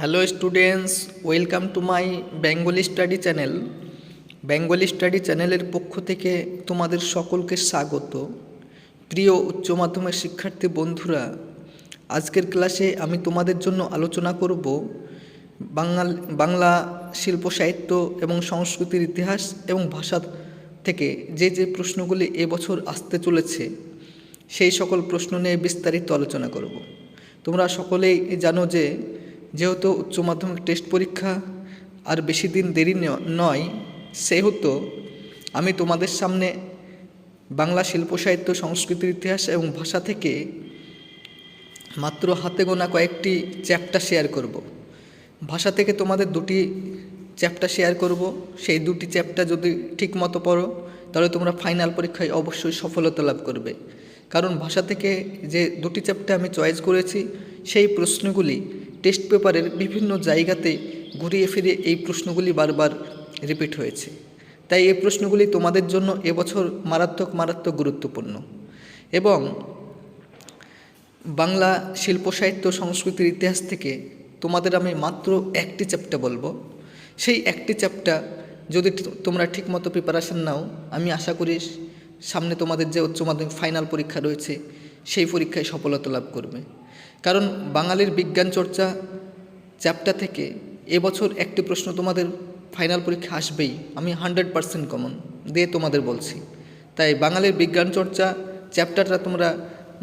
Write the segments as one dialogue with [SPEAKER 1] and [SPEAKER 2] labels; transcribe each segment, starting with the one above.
[SPEAKER 1] Hello students welcome to my Bengali study channel Bengali study চ্যানেলের পক্ষ থেকে তোমাদের সকলকে স্বাগত। প্রিয় উচ্চ মাধ্যমিক শিক্ষার্থী বন্ধুরা, আজকের ক্লাসে আমি তোমাদের জন্য আলোচনা করব বাঙাল বাংলা শিল্প, সাহিত্য এবং সংস্কৃতির ইতিহাস এবং ভাষা থেকে যে যে প্রশ্নগুলি এবছর আসতে চলেছে, সেই সকল প্রশ্ন নিয়ে বিস্তারিত আলোচনা করব। তোমরা সকলেই জানো যে যেহেতু উচ্চ মাধ্যমিক টেস্ট পরীক্ষা আর বেশি দিন দেরি নয়, সেহেতু আমি তোমাদের সামনে বাংলা শিল্প, সাহিত্য সংস্কৃতির ইতিহাস এবং ভাষা থেকে মাত্র হাতে গোনা কয়েকটি চ্যাপ্টার শেয়ার করব। ভাষা থেকে তোমাদের দুটি চ্যাপ্টার শেয়ার করব। সেই দুটি চ্যাপ্টার যদি ঠিকমতো পড়ো, তাহলে তোমরা ফাইনাল পরীক্ষায় অবশ্যই সফলতা লাভ করবে। কারণ ভাষা থেকে যে দুটি চ্যাপ্টার আমি চয়েস করেছি, সেই প্রশ্নগুলি টেস্ট পেপারের বিভিন্ন জায়গাতে ঘুরিয়ে ফিরে এই প্রশ্নগুলি বারবার রিপিট হয়েছে। তাই এই প্রশ্নগুলি তোমাদের জন্য এবছর মারাত্মক মারাত্মক গুরুত্বপূর্ণ। এবং বাংলা শিল্প সাহিত্য সংস্কৃতির ইতিহাস থেকে তোমাদের আমি মাত্র একটি চ্যাপ্টার বলব। সেই একটি চ্যাপ্টার যদি তোমরা ঠিকমতো প্রিপারেশন নাও, আমি আশা করি সামনে তোমাদের যে উচ্চ মাধ্যমিক ফাইনাল পরীক্ষা রয়েছে সেই পরীক্ষায় সফলতা লাভ করবে। কারণ বাঙালির বিজ্ঞান চর্চা চ্যাপ্টার থেকে এবছর একটি প্রশ্ন তোমাদের ফাইনাল পরীক্ষা আসবেই। আমি হান্ড্রেড পারসেন্ট কমন। দিয়ে তোমাদের বলছি। তাই বাঙালির বিজ্ঞান চর্চা চ্যাপ্টারটা তোমরা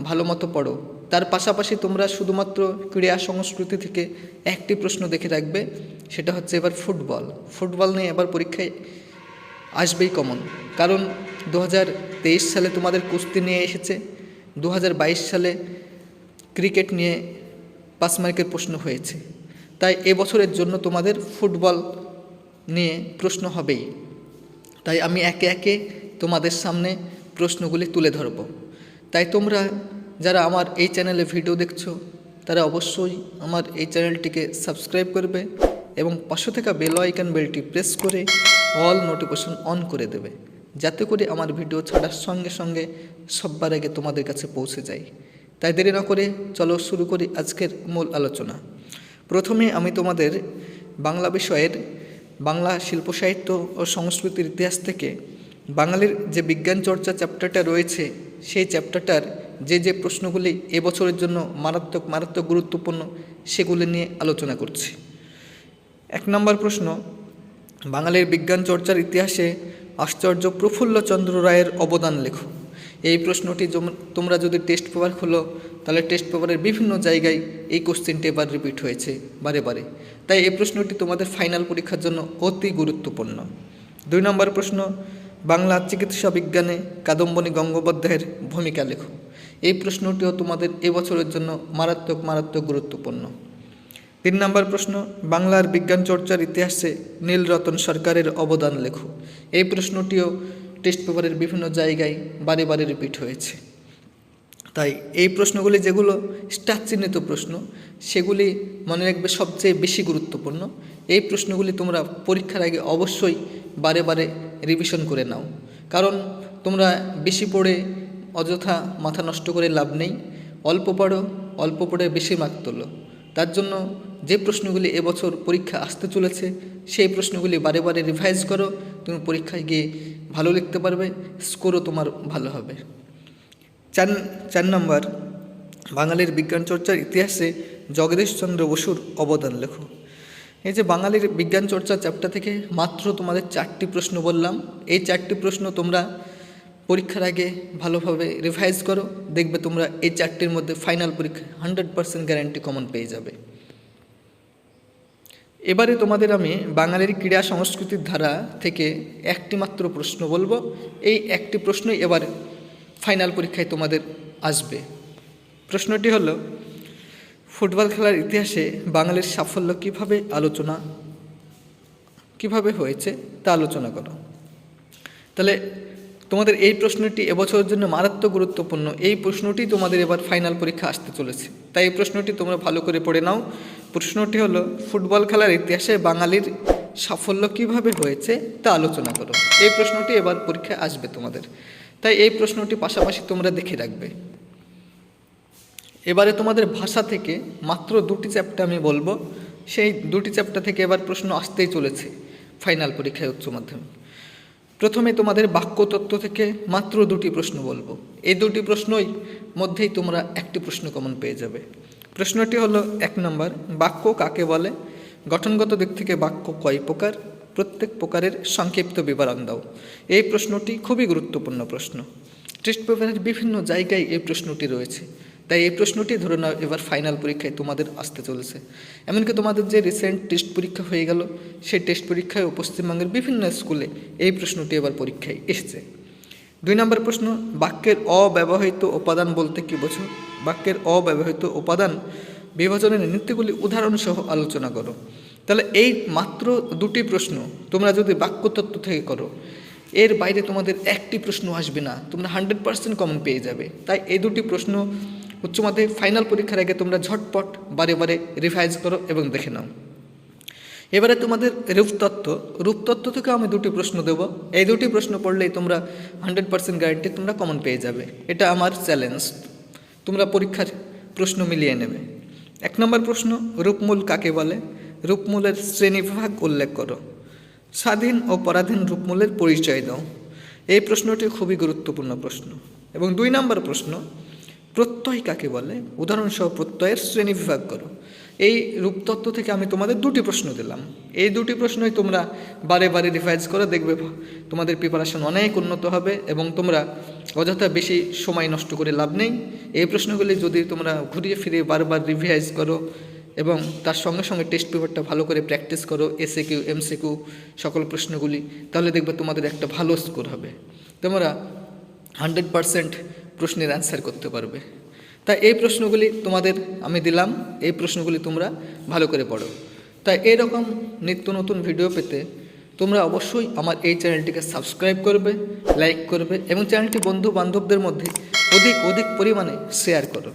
[SPEAKER 1] ভালো মতো পড়ো। তার পাশাপাশি তোমরা শুধুমাত্র ক্রীড়া সংস্কৃতি থেকে একটি প্রশ্ন দেখে রাখবে। সেটা হচ্ছে এবার ফুটবল। ফুটবল নিয়ে এবার পরীক্ষায় আসবেই কমন। কারণ দু হাজার তেইশ সালে তোমাদের কুস্তি নিয়ে এসেছে। দু হাজার বাইশ সালে ক্রিকেট নিয়ে পাঁচ মার্কের প্রশ্ন হয়েছে। তাই এবছরের জন্য তোমাদের ফুটবল নিয়ে প্রশ্ন হবেই। তাই আমি একে একে তোমাদের সামনে প্রশ্নগুলি তুলে ধরব। তাই তোমরা যারা আমার এই চ্যানেলে ভিডিও দেখছ, তারা অবশ্যই আমার এই চ্যানেলটিকে সাবস্ক্রাইব করবে এবং পাশে থাকা বেল আইকন বেলটি প্রেস করে অল নোটিফিকেশন অন করে দেবে। যাতে করে আমার ভিডিও ছাড়ার সঙ্গে সঙ্গে সব্বার আগে তোমাদের কাছে পৌঁছে যায়। তাই দেরি না করে চলো শুরু করি আজকের মূল আলোচনা। প্রথমে আমি তোমাদের বাংলা বিষয়ের বাংলা শিল্প সাহিত্য ও সংস্কৃতির ইতিহাস থেকে বাঙালির যে বিজ্ঞান চর্চা চ্যাপ্টারটা রয়েছে, সেই চ্যাপ্টারটার যে যে প্রশ্নগুলি এবছরের জন্য মারাত্মক মারাত্মক গুরুত্বপূর্ণ, সেগুলি নিয়ে আলোচনা করছি। এক নম্বর প্রশ্ন, বাঙালির বিজ্ঞান চর্চার ইতিহাসে আশ্চর্য প্রফুল্লচন্দ্র রায়ের অবদান লেখো। এই প্রশ্নটি তোমরা যদি টেস্ট পেপার খোলো, তাহলে টেস্ট পেপারের বিভিন্ন জায়গায় এই কোশ্চেনটি এবার রিপিট হয়েছে বারে বারে। তাই এই প্রশ্নটি তোমাদের ফাইনাল পরীক্ষার জন্য অতি গুরুত্বপূর্ণ। দুই নম্বর প্রশ্ন, বাংলা চিকিৎসা বিজ্ঞানে কাদম্বনী গঙ্গোপাধ্যায়ের ভূমিকা লেখো। এই প্রশ্নটিও তোমাদের এবছরের জন্য মারাত্মক মারাত্মক গুরুত্বপূর্ণ। তিন নম্বর প্রশ্ন, বাংলার বিজ্ঞান চর্চার ইতিহাসে নীলরতন সরকারের অবদান লেখো। এই প্রশ্নটিও টেস্ট পেপারের বিভিন্ন জায়গায় বারে বারে রিপিট হয়েছে। তাই এই প্রশ্নগুলি যেগুলো স্টার চিহ্নিত প্রশ্ন, সেগুলি মনে রাখবে সবচেয়ে বেশি গুরুত্বপূর্ণ। এই প্রশ্নগুলি তোমরা পরীক্ষার আগে অবশ্যই বারে বারে রিভিশন করে নাও। কারণ তোমরা বেশি পড়ে অযথা মাথা নষ্ট করে লাভ নেই। অল্প পড়ো, অল্প পড়ে বেশি মার্ক তোলো। তার জন্য যে প্রশ্নগুলি এবছর পরীক্ষা আসতে চলেছে, সেই প্রশ্নগুলি বারে বারে রিভাইজ করো, তুমি পরীক্ষায় গিয়ে ভালো লিখতে পারবে স্কোরও তোমার ভালো হবে। চার চার নম্বর, বাঙালির বিজ্ঞান চর্চার ইতিহাসে জগদীশচন্দ্র বসুর অবদান লেখো। এই যে বাঙালির বিজ্ঞান চর্চা চ্যাপ্টার থেকে মাত্র তোমাদের চারটি প্রশ্ন বললাম, এই চারটি প্রশ্ন তোমরা পরীক্ষার আগে ভালোভাবে রিভাইজ করো, দেখবে তোমরা এই চারটির মধ্যে ফাইনাল পরীক্ষা হান্ড্রেড পার্সেন্ট গ্যারান্টি কমন পেয়ে যাবে। এবারে তোমাদের আমি বাঙালির ক্রীড়া সংস্কৃতির ধারা থেকে একটি মাত্র প্রশ্ন বলব। এই একটি প্রশ্নই এবার ফাইনাল পরীক্ষায় তোমাদের আসবে। প্রশ্নটি হলো, ফুটবল খেলার ইতিহাসে বাঙালির সাফল্য কীভাবে আলোচনা, কীভাবে হয়েছে তা আলোচনা করো। তাহলে তোমাদের এই প্রশ্নটি এবছরের জন্য মারাত্মক গুরুত্বপূর্ণ। এই প্রশ্নটি তোমাদের এবার ফাইনাল পরীক্ষা আসতে চলেছে। তাই এই প্রশ্নটি তোমরা ভালো করে পড়ে নাও। প্রশ্নটি হলো, ফুটবল খেলার ইতিহাসে বাঙালির সাফল্য কীভাবে হয়েছে তা আলোচনা করো। এই প্রশ্নটি এবার পরীক্ষায় আসবে তোমাদের। তাই এই প্রশ্নটি পাশাপাশি তোমরা দেখে রাখবে। এবারে তোমাদের ভাষা থেকে মাত্র দুটি চ্যাপ্টার আমি বলব। সেই দুটি চ্যাপ্টার থেকে এবার প্রশ্ন আসতেই চলেছে। ফাইনাল পরীক্ষায় উচ্চ মাধ্যমিক। প্রথমে তোমাদের বাক্যতত্ত্ব থেকে মাত্র দুটি প্রশ্ন বলব। এই দুটি প্রশ্নই মধ্যেই তোমরা একটি প্রশ্ন কমন পেয়ে যাবে। প্রশ্নটি হলো এক নম্বর, বাক্য কাকে বলে? গঠনগত দিক থেকে বাক্য কয় প্রকার? প্রত্যেক প্রকারের সংক্ষিপ্ত বিবরণ দাও। এই প্রশ্নটি খুবই গুরুত্বপূর্ণ প্রশ্ন। টেস্ট পেপারের বিভিন্ন জায়গায় এই প্রশ্নটি রয়েছে। তাই এই প্রশ্নটি ধরে নাও, এবার ফাইনাল পরীক্ষায় তোমাদের আসতে চলেছে। এমনকি তোমাদের যে রিসেন্ট টেস্ট পরীক্ষা হয়ে গেল, সেই টেস্ট পরীক্ষায় পশ্চিমবঙ্গের বিভিন্ন স্কুলে এই প্রশ্নটি এবার পরীক্ষায় এসেছে। দুই নম্বর প্রশ্ন, বাক্যের অব্যবহৃত উপাদান বলতে কী বোঝো? বাক্যের অব্যবহৃত উপাদান বিভাজনের নীতিগুলি উদাহরণসহ আলোচনা করো। তাহলে এই মাত্র দুটি প্রশ্ন তোমরা যদি বাক্যতত্ত্ব থেকে করো, এর বাইরে তোমাদের একটি প্রশ্ন আসবে না, তোমরা হান্ড্রেড পার্সেন্ট কমন পেয়ে যাবে। তাই এই দুটি প্রশ্ন উচ্চ মাধ্যমিক ফাইনাল পরীক্ষার আগে তোমরা ঝটপট বারে বারে রিভাইজ করো এবং দেখে নাও। এবারে তোমাদের রূপতত্ত্ব রূপতত্ত্ব থেকে আমি দুটি প্রশ্ন দেব। এই দুটি প্রশ্ন পড়লেই তোমরা হান্ড্রেড পার্সেন্ট গ্যারান্টি তোমরা কমন পেয়ে যাবে। এটা আমার চ্যালেঞ্জ তোমরা পরীক্ষার প্রশ্ন মিলিয়ে নেবে। এক নম্বর প্রশ্ন, রূপমূল কাকে বলে? রূপমূলের শ্রেণীবিভাগ উল্লেখ করো। স্বাধীন ও পরাধীন রূপমূলের পরিচয় দাও। এই প্রশ্নটি খুবই গুরুত্বপূর্ণ প্রশ্ন। এবং দুই নম্বর প্রশ্ন প্রত্যয় কাকে বলে? উদাহরণসহ প্রত্যয়ের শ্রেণীবিভাগ করো। এই রূপতত্ত্ব থেকে আমি তোমাদের দুটি প্রশ্ন দিলাম। এই দুটি প্রশ্নই তোমরা বারে বারে রিভাইজ করে দেখবে। তোমাদের প্রিপারেশন অনেক উন্নত হবে এবং তোমরা অযথা বেশি সময় নষ্ট করে লাভ নেই। এই প্রশ্নগুলি যদি তোমরা ঘুরিয়ে ফিরে বারবার রিভাইজ করো এবং তার সঙ্গে সঙ্গে টেস্ট পেপারটা ভালো করে প্র্যাকটিস করো এসএ কিউ এমসিকিউ সকল প্রশ্নগুলি, তাহলে দেখবে তোমাদের একটা ভালো স্কোর হবে। তোমরা হান্ড্রেড পারসেন্ট প্রশ্নের অ্যান্সার করতে পারবে। তাই এই প্রশ্নগুলি তোমাদের আমি দিলাম, এই প্রশ্নগুলি তোমরা ভালো করে পড়ো। তাই এরকম নিত্য নতুন ভিডিও পেতে তোমরা অবশ্যই আমার এই চ্যানেলটিকে সাবস্ক্রাইব করবে লাইক করবে এবং চ্যানেলটি বন্ধু বান্ধবদের মধ্যে অধিক অধিক পরিমাণে শেয়ার করো।